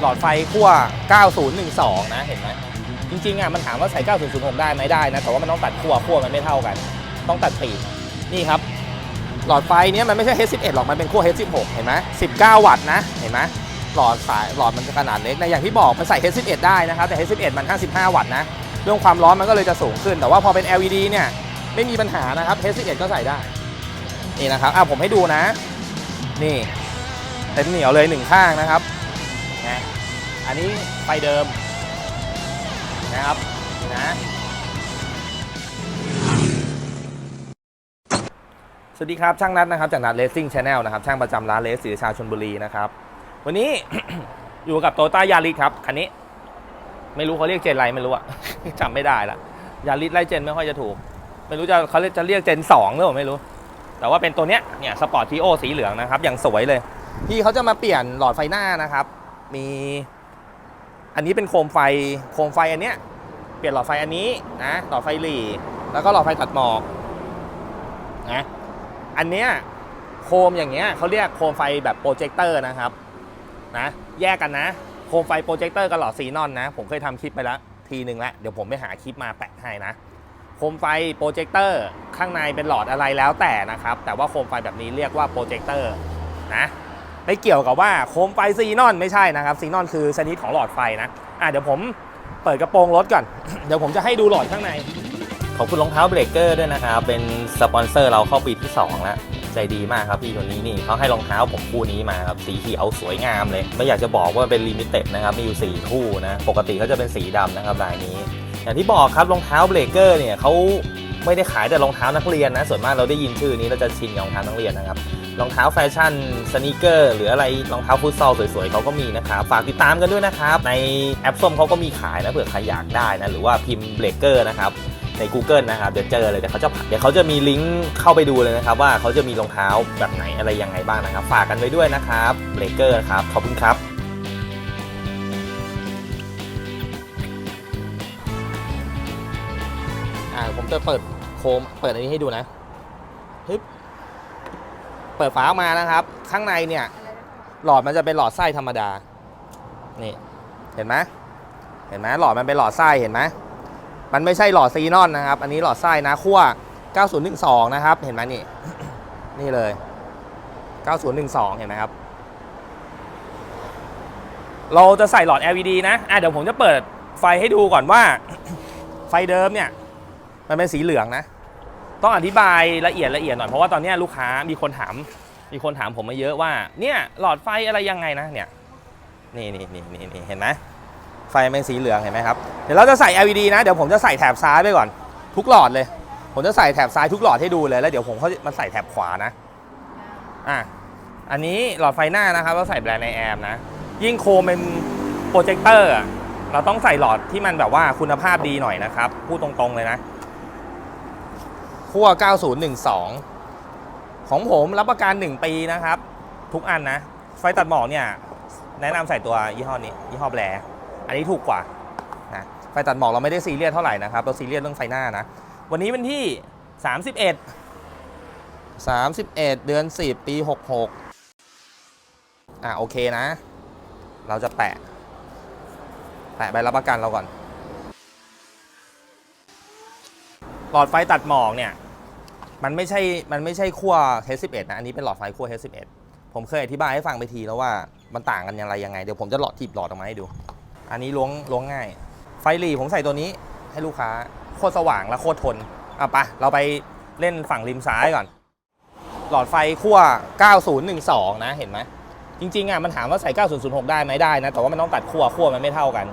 หลอดไฟขั้ว 9012 นะ เห็นไหมจริงๆอะมันถามว่าใส่ 9006 ได้ไหมได้นะ แต่ว่ามันต้องตัดขั้วขั้วมันไม่เท่ากัน ต้องตัดปีกนี่ครับ หลอดไฟเนี้ยมันไม่ใช่ H11 หรอก มันเป็นขั้ว H16 เห็นไหม19 วัตต์นะ เห็นไหมหลอดสายหลอดมันจะขนาดเล็กนะอย่างที่บอกมันใส่ H11 ได้นะครับ แต่ H11 มัน 55 วัตต์นะ เรื่องความร้อนมันก็เลยจะสูงขึ้น แต่ว่าพอเป็น LED เนี่ยไม่มีปัญหานะครับ H11 ก็ใส่ได้ นี่นะครับอะผมให้ดูนะ นี่เต็มเหนียวเลยหนึ่งข้างนะครับ นะอันนี้ไฟเดิมนะครับนะสวัสดีครับ ช่างนัดนะครับจากนัดเลสซิ่งชาแนลนะครับ ช่างประจำร้านเลสสีชาชนบุรีนะครับ วันนี้ อยู่กับโตต้ายาริสครับ คันนี้ ไม่รู้เขาเรียกเจนอะไรไม่รู้อะ จำไม่ได้ละยาริสไล่เจนไม่ค่อยจะถูก ไม่รู้จะเขาจะเรียกเจนสองหรือเปล่าไม่รู้ แต่ว่าเป็นตัวเนี้ยเนี่ยสปอร์ตทีโอสีเหลืองนะครับ อย่างสวยเลย พี่เขาจะมาเปลี่ยนหลอดไฟหน้านะครับ มี อันนี้เป็นโคมไฟโคมไฟอันเนี้ยเปลี่ยนหลอดไฟอันนี้นะหลอดไฟหลีแล้วก็หลอดไฟตัดหมอกนะอันเนี้ยโคมอย่างเงี้ยเขาเรียกโคมไฟแบบโปรเจคเตอร์นะครับนะแยกกันนะโคมไฟโปรเจคเตอร์กับหลอดซีนอนนะ ผมเคยทำคลิปไปแล้วทีหนึ่งแล้วเดี๋ยวผมไปหาคลิปมาแปะให้นะโคมไฟโปรเจคเตอร์ข้างในเป็นหลอดอะไรแล้วแต่นะครับ แต่ว่าโคมไฟแบบนี้เรียกว่าโปรเจคเตอร์นะ ไม่เกี่ยวกับว่าโคมไฟซีนอนไม่ใช่นะครับซีนอนคือชนิดของหลอดไฟนะอะเดี๋ยวผมเปิดกระโปรงรถก่อน เดี๋ยวผมจะให้ดูหลอดข้างใน ขอบคุณรองเท้าเบรกเกอร์ด้วยนะครับ เป็นสปอนเซอร์เราเข้าปีที่ 2 แล้ว ใจดีมากครับพี่คนนี้นี่เขาให้รองเท้าผมคู่นี้มาครับ สีเขียวสวยงามเลย ไม่อยากจะบอกว่าเป็นลิมิเต็ดนะครับ มีอยู่4คู่นะ ปกติเขาจะเป็นสีดำนะครับลายนี้ อย่างที่บอกครับรองเท้าเบรกเกอร์เนี่ยเขา ไม่ได้ขายแต่รองเท้านักเรียนนะ ส่วนมากเราได้ยินชื่อนี้เราจะชินกับรองเท้านักเรียนนะครับรองเท้าแฟชั่นสนีเกอร์หรืออะไรรองเท้าฟุตซอลสวยๆเขาก็มีนะครับฝากติดตามกันด้วยนะครับในแอปส้มเขาก็มีขายนะเผื่อใครอยากได้นะหรือว่าพิมพ์เบรกเกอร์นะครับใน Google นะครับเดี๋ยวเจอเลยเดี๋ยวเขาจะเดี๋ยวเขาจะมีลิงก์เข้าไปดูเลยนะครับว่าเขาจะมีรองเท้าแบบไหนอะไรยังไงบ้างนะครับ ฝากกันไว้ด้วยนะครับเบรกเกอร์ครับขอบคุณครับ อ่าผมจะเปิดโคมเปิดอันนี้ให้ดูนะฮึบเปิดฝาออกมานะครับ ข้างในเนี่ย หลอดมันจะเป็นหลอดไส้ธรรมดา นี่ เห็นไหมเห็นไหมหลอดมันเป็นหลอดไส้เห็นไหมมันไม่ใช่หลอดซีนอนนะครับ อันนี้หลอดไส้นะขั้ว9012 นะครับ เห็นไหมนี่ นี่เลย 9012 เห็นไหมครับ เราจะใส่หลอด LED นะ อะเดี๋ยวผมจะเปิดไฟให้ดูก่อนว่า ไฟเดิมเนี่ย มันเป็นสีเหลืองนะ ต้องอธิบายละเอียดละเอียดหน่อยเพราะว่าตอนนี้ลูกค้ามีคนถาม มีคนถามผมมาเยอะว่า เนี่ยหลอดไฟอะไรยังไงนะเนี่ย นี่นี่นี่นี่นเห็นไหมไฟเป็นสีเหลืองเห็นไหมครับ เดี๋ยวเราจะใส่ LED นะ เดี๋ยวผมจะใส่แถบซ้ายไปก่อน ทุกหลอดเลย ผมจะใส่แถบซ้ายทุกหลอดให้ดูเลยแล้วเดี๋ยวผมเขามาใส่แถบขวานะ อะ อันนี้หลอดไฟหน้านะครับเราใส่แบรนด์ในแอมนะ ยิ่งโคมเป็นโปรเจคเตอร์อะเราต้องใส่หลอดที่มันแบบว่าคุณภาพดีหน่อยนะครับ พูดตรงๆเลยนะ ขั้ว 9012 ของผมรับประกัน 1 ปีนะครับ ทุกอันนะ ไฟตัดหมอกเนี่ย แนะนำใส่ตัวยี่ห้อนี้ ยี่ห้อแบรนด์อันนี้ถูกกว่านะไฟตัดหมอกเราไม่ได้ซีเรียสเท่าไหร่นะครับ เราซีเรียสเรื่องไฟหน้านะ วันนี้วันที่ 31 31 เดือน 10 ปี 66 อะโอเคนะ เราจะแปะ แปะใบรับประกันเราก่อนหลอดไฟตัดหมอกเนี่ย มันไม่ใช่มันไม่ใช่ขั้ว H11 นะ อันนี้เป็นหลอดไฟขั้ว H11 ผมเคยอธิบายให้ฟังไปทีแล้วว่ามันต่างกันอย่างไรยังไง เดี๋ยวผมจะหลอดทีบหลอดออกมาให้ดู อันนี้ล้วงล้วงง่าย ไฟหลีผมใส่ตัวนี้ให้ลูกค้าโคตรสว่างและโคตรทนอะไปะเราไปเล่นฝั่งริมซ้ายก่อน หลอดไฟขั้ว 9012 นะเห็นไหมจริงๆอะมันถามว่าใส่ 9006 ได้ไหมได้นะ แต่ว่ามันต้องตัดขั้วขั้วมันไม่เท่ากัน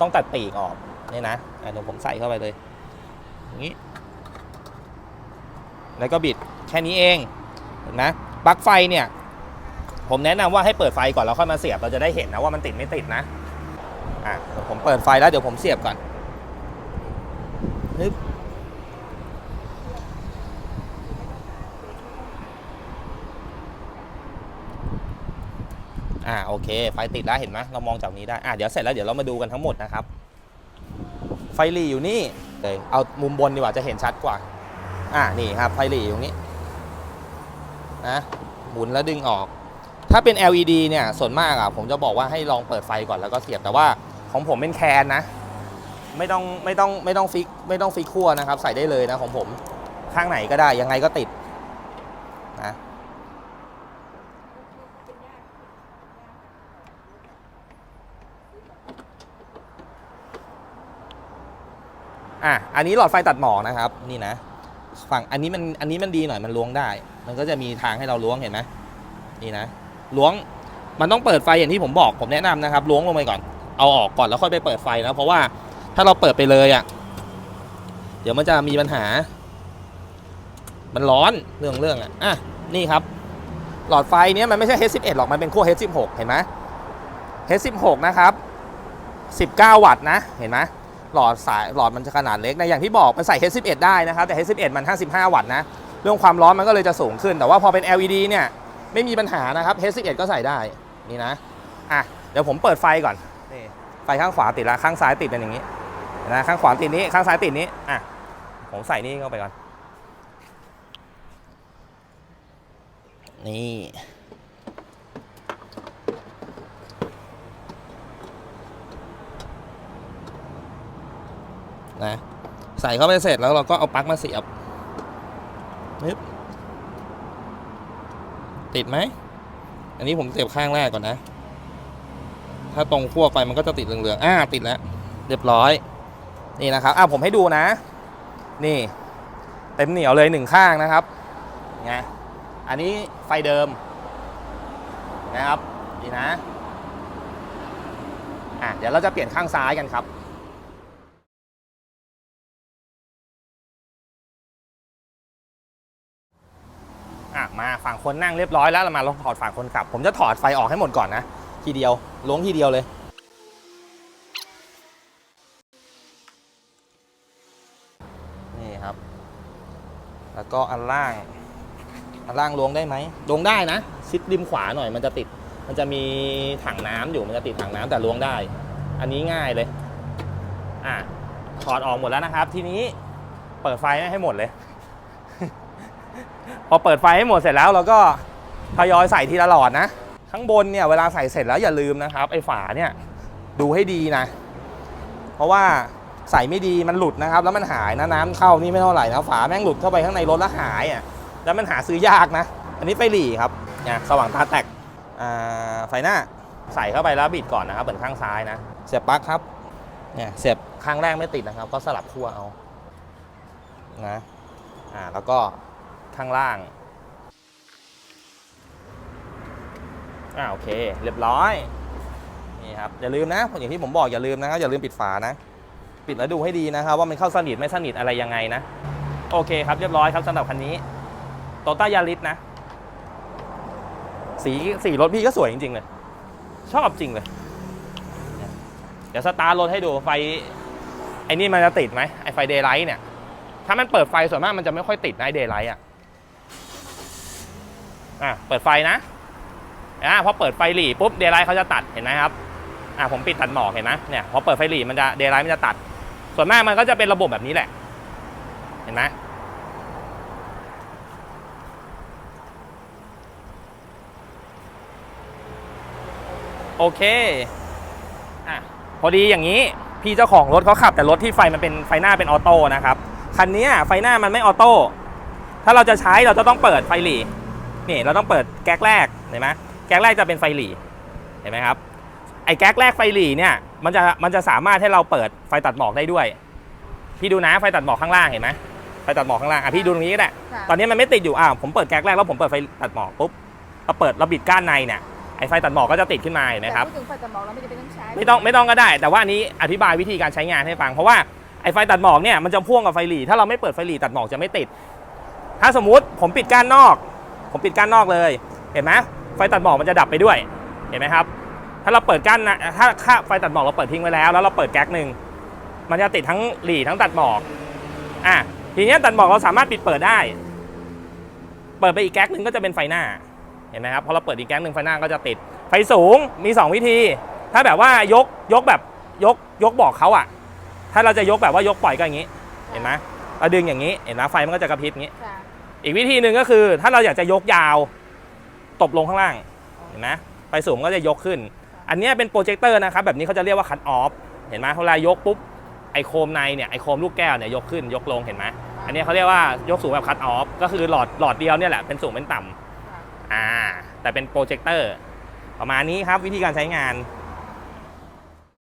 ต้องตัดปีกออกนี่นะอะเดี๋ยวผมใส่เข้าไปเลยอย่างนี้ แล้วก็บิดแค่นี้เองนไหมปลั๊กไฟเนี่ย ผมแนะนำว่าให้เปิดไฟก่อนแล้วค่อยมาเสียบเราจะได้เห็นนะว่ามันติดไม่ติดนะอะผมเปิดไฟแล้วเดี๋ยวผมเสียบก่อนฮึบอ่าโอเค ไฟติดแล้วเห็นไหมเรามองจากนี้ได้อะเดี๋ยวเสร็จแล้วเดี๋ยวเรามาดูกันทั้งหมดนะครับ ไฟหลีอยู่นี่เลยเอามุมบนดีกว่าจะเห็นชัดกว่า อ่านี่ครับไฟหลีอยู่ตรงนี้นะหมุนแล้วดึงออก ถ้าเป็น LED เนี่ยส่วนมากอะผมจะบอกว่าให้ลองเปิดไฟก่อนแล้วก็เสียบแต่ว่าของผมเป็นแคนนะ ไม่ต้องไม่ต้องไม่ต้องฟิกไม่ต้องฟิกขั้วนะครับ ใส่ได้เลยนะของผมข้างไหนก็ได้ยังไงก็ติดนะอะอันนี้หลอดไฟตัดหมอกนะครับนี่นะ ฝั่งอันนี้มันอันนี้มันดีหน่อยมันล้วงได้ มันก็จะมีทางให้เราล้วงเห็นไหมนี่นะล้วงมันต้องเปิดไฟอย่างที่ผมบอกผมแนะนำนะครับล้วงลงไปก่อนเอาออกก่อนแล้วค่อยไปเปิดไฟนะเพราะว่าถ้าเราเปิดไปเลยอะ เดี๋ยวมันจะมีปัญหา มันร้อนเรื่องเรื่องอะอะนี่ครับ หลอดไฟเนี้ยมันไม่ใช่ H11 หรอกมันเป็นขั้ว H16 เห็นไหม H16 นะครับ 19 วัตต์นะเห็นไหม หลอดสายหลอดมันจะขนาดเล็กนะอย่างที่บอกมันใส่ H11 ได้นะครับ แต่ H11 มัน 55 วัตต์นะเรื่องความร้อนมันก็เลยจะสูงขึ้น แต่ว่าพอเป็น LED เนี่ยไม่มีปัญหานะครับ H11 ก็ใส่ได้นี่นะอะเดี๋ยวผมเปิดไฟก่อนนี่ไฟข้างขวาติดแล้วข้างซ้ายติดเป็นอย่างนี้นะข้างขวาติดนี้ข้างซ้ายติดนี้อะผมใส่นี่เข้าไปก่อนนี่ นะใส่เข้าไปเสร็จแล้วเราก็เอาปลั๊กมาเสียบนึบติดไหม อันนี้ผมเสียบข้างแรกก่อนนะ ถ้าตรงขั้วไปมันก็จะติดเหลืองๆ อ่า ติดแล้ว เรียบร้อย นี่นะครับ อะผมให้ดูนะ นี่ เต็มเหนียวเลยหนึ่งข้างนะครับไงอันนี้ไฟเดิม นะครับนี่นะ อะเดี๋ยวเราจะเปลี่ยนข้างซ้ายกันครับ คนนั่งเรียบร้อยแล้วเรามาลองถอดฝั่งคนขับ ผมจะถอดไฟออกให้หมดก่อนนะ ทีเดียวล้วงทีเดียวเลย นี่ครับ แล้วก็อันล่าง อันล่างล้วงได้ไหมล้วงได้นะ ชิดริมขวาหน่อยมันจะติด มันจะมีถังน้ำอยู่มันจะติดถังน้ำแต่ล้วงได้ อันนี้ง่ายเลย อะถอดออกหมดแล้วนะครับ ทีนี้เปิดไฟให้หมดเลย พอเปิดไฟให้หมดเสร็จแล้วเราก็ทยอยใส่ทีละหลอดนะ ข้างบนเนี่ยเวลาใส่เสร็จแล้วอย่าลืมนะครับไอ้ฝาเนี่ยดูให้ดีนะ เพราะว่าใส่ไม่ดีมันหลุดนะครับ แล้วมันหายนะน้ำเข้านี่ไม่เท่าไหร่นะฝาแม่งหลุดเข้าไปข้างในรถแล้วหายอะแล้วมันหาซื้อยากนะ อันนี้ไฟหลีครับเนี่ยสว่างตาแตกอ่าไฟหน้าใส่เข้าไปแล้วบิดก่อนนะครับเหมือนข้างซ้ายนะ เสียบปลั๊กครับเนี่ยเสียบข้างแรกไม่ติดนะครับ ก็สลับขั้วเอานะอ่าแล้วก็ ข้างล่างอ่าโอเค เรียบร้อยนี่ครับอย่าลืมนะอย่างที่ผมบอกอย่าลืมนะครับอย่าลืมปิดฝานะ ปิดแล้วดูให้ดีนะครับ ว่ามันเข้าสนิทไม่สนิทอะไรยังไงนะ โอเคครับเรียบร้อยครับสำหรับคันนี้โตต้ายาริสนะ สีสีรถพี่ก็สวยจริง ๆ เลย ชอบจริงเลย เดี๋ยวสตาร์รถให้ดูไฟไอ้นี่มันจะติดไหมไอไฟเดย์ไลท์เนี่ย ถ้ามันเปิดไฟส่วนมากมันจะไม่ค่อยติดนะไอเดย์ไลท์อะ อะเปิดไฟนะอะพอเปิดไฟหลีปุ๊บเดย์ไลท์เขาจะตัดเห็นไหมครับอะผมปิดตัดหมอกเห็นไหมเนี่ยพอเปิดไฟหลีมันจะเดย์ไลท์มันจะตัด ส่วนมากมันก็จะเป็นระบบแบบนี้แหละ เห็นไหมโอเคอะพอดีอย่างนี้พี่เจ้าของรถเขาขับ แต่รถที่ไฟมันเป็นไฟหน้าเป็นออโต้นะครับคันนี้ไฟหน้ามันไม่ออโต้ถ้าเราจะใช้เราจะต้องเปิดไฟหลี นี่เราต้องเปิดแก๊กแรกเห็นไหมแก๊กแรกจะเป็นไฟหลีเห็นไหมครับไอ้แก๊กแรกไฟหลีเนี่ยมันจะมันจะสามารถให้เราเปิดไฟตัดหมอกได้ด้วย พี่ดูนะไฟตัดหมอกข้างล่างเห็นไหมไฟตัดหมอกข้างล่างอะพี่ดูตรงนี้ก็ได้ค่ะตอนนี้มันไม่ติดอยู่อ่าผมเปิดแก๊กแรกแล้วผมเปิดไฟตัดหมอกปุ๊บเราเปิดเราบิดก้านในเนี่ยไอ้ไฟตัดหมอกก็จะติดขึ้นมาเห็นไหมครับแต่พูดถึงไฟตัดหมอกเราไม่จำเป็นต้องใช้ไม่ต้องไม่ต้องก็ได้ แต่ว่าอันนี้อธิบายวิธีการใช้งานให้ฟังเพราะว่าไอ้ไฟตัดหมอกเนี่ยมันจะพ่วงกับไฟหลีถ้าเราไม่เปิดไฟหลีตัดหมอกจะไม่ติด ถ้าสมมุติผมปิดก้านนอก ผมปิดก้านนอกเลย เห็นไหมไฟตัดหมอกมันจะดับไปด้วย เห็นไหมครับ ถ้าเราเปิดก้านนะถ้าค่าไฟตัดหมอกเราเปิดทิ้งไว้แล้ว แล้วเราเปิดแก๊กหนึ่งมันจะติดทั้งหลีทั้งตัดหมอกอะทีนี้ตัดหมอกเราสามารถปิดเปิดได้ เปิดไปอีกแก๊กหนึ่งก็จะเป็นไฟหน้า เห็นไหมครับพอเราเปิดอีกแก๊กหนึ่งไฟหน้าก็จะติด ไฟสูงมี 2 วิธี ถ้าแบบว่ายกยกแบบยกยกบอกเขาอะถ้าเราจะยกแบบว่ายกปล่อยก็อย่างนี้ เห็นไหมเราดึงอย่างนี้ เห็นไหมไฟมันก็จะกระพริบอย่างนี้ อีกวิธีหนึ่งก็คือถ้าเราอยากจะยกยาว ตบลงข้างล่างเห็นไหมห็นไหมไฟสูงก็จะยกขึ้น อันเนี้ยเป็นโปรเจคเตอร์นะครับ แบบนี้เขาจะเรียกว่าคัตออฟเห็นไหมเวลายกปุ๊บไอโคมในเนี่ยไอโคมลูกแก้วเนี่ยยกขึ้นยกลงเห็นไหมอันเนี้ยเขาเรียกว่ายกสูงแบบคัตออฟก็คือหลอดหลอดเดียวเนี่ยแหละเป็นสูงเป็นต่ำอ่าแต่เป็นโปรเจคเตอร์ประมาณนี้ครับวิธีการใช้งาน